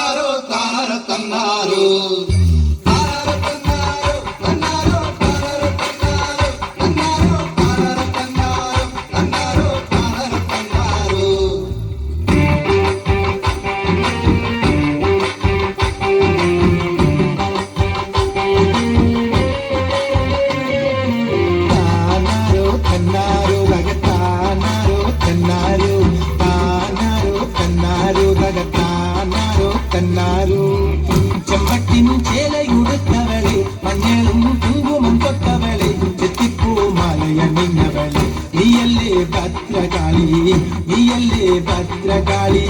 తన్నారు తన్నారు తన్నారు ನಿನ್ನವಳೆ നീയല്ലേ ഭദ്രകാളി? നീയല്ലേ ഭദ്രകാളി?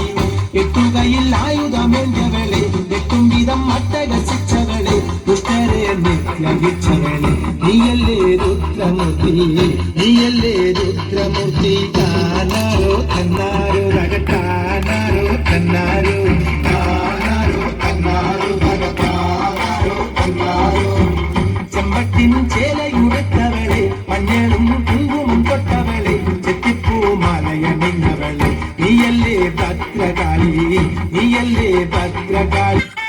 എത്തുകയിൽ ആയുധമേന്തവളെ എത്തും വിധം അട്ടകസിച്ചവളെ ദുഷ്ടരെ നിത്യഹിച്ചവളെ നീയല്ലേ രുദ്രമൂർത്തി? നീയല്ലേ രുദ്രമൂർത്തി? കാനോ തന്നാ bêbado, gravado.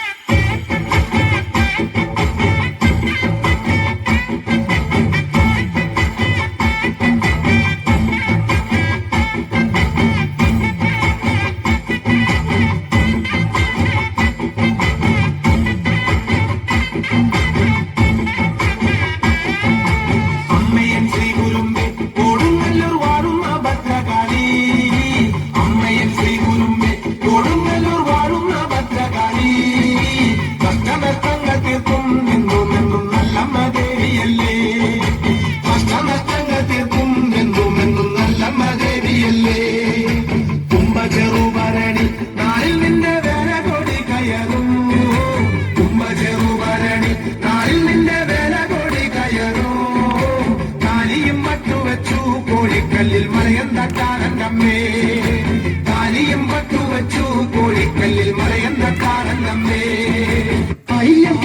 പാപങ്ങൾ തീർക്കും എന്നും നല്ല മകേവിയല്ലേ കുംഭചെറു ഭരണി നാളിൽ നിന്റെ വേല കൊടി കയറും കുംഭചെറു ഭരണി നാളിൽ നിന്റെ വേല കൊടി കയറും കാലിയും പട്ടുവച്ചു കോഴിക്കല്ലിൽ മലയം തട്ടാരൻ അമ്മേ കാലിയും പട്ടുവച്ചു കോഴിക്കല്ലിൽ മലയം തട്ടാരൻ അമ്മേ അയ്യപ്പ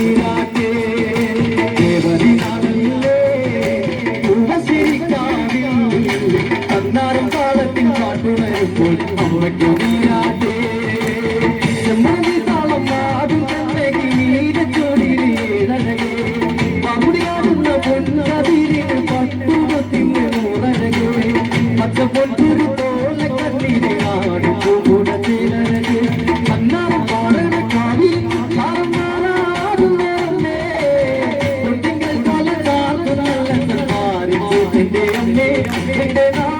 ترجمة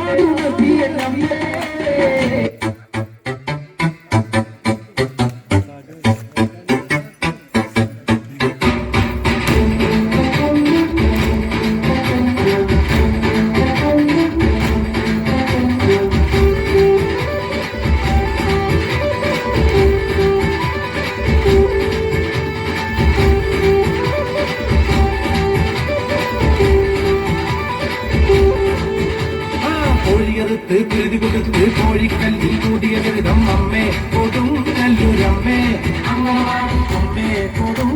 I don't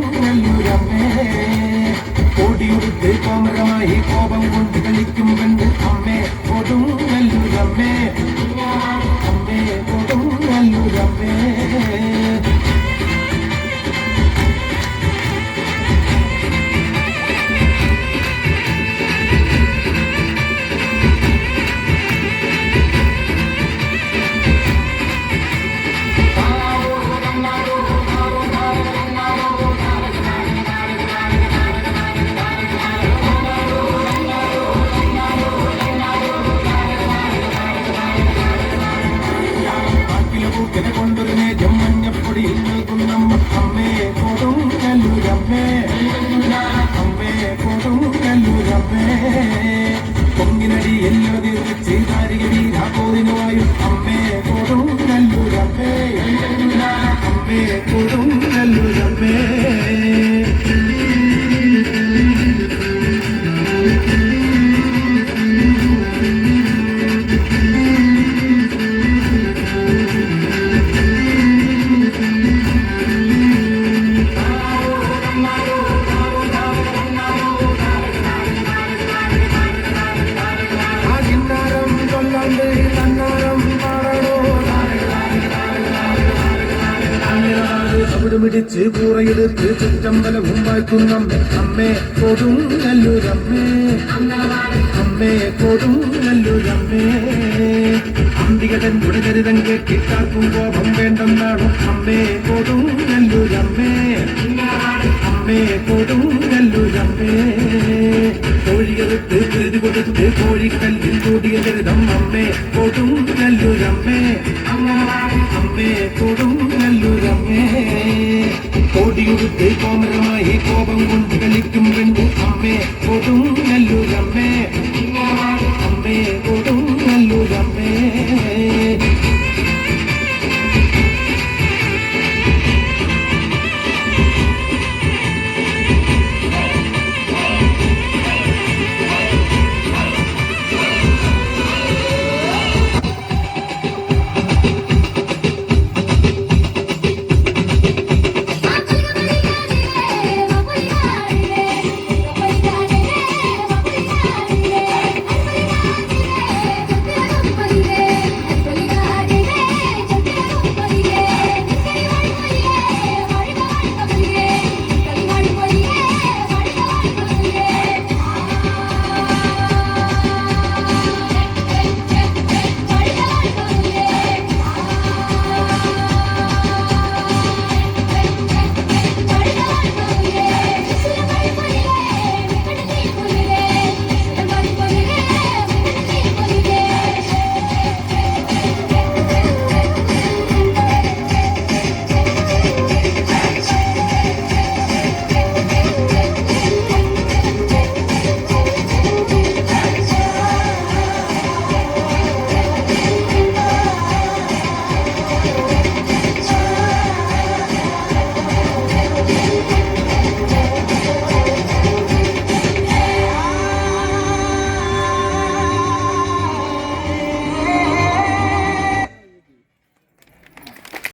കടിച്ച് കൂറയിലെടുത്ത് ചുറ്റമ്പലവും വാഴ്ത്തുന്നം അമ്മേ കൊടും നല്ലൂരമ്മേ അമ്മേ കൊടും നല്ലൂരമ്മേ അമ്പികടൻ ഗുണചരിതം കേട്ടിട്ടാക്കും കോപം വേണ്ടെന്നാണ്? അമ്മേ കൊടും നല്ലൂരമ്മേ അമ്മേ കൊടും നല്ലൂരമ്മേ കോഴിയെടുത്ത് കരുതി കൊടുത്ത് കോഴിക്കല്ലിൽ കൂടിയ ചരിതം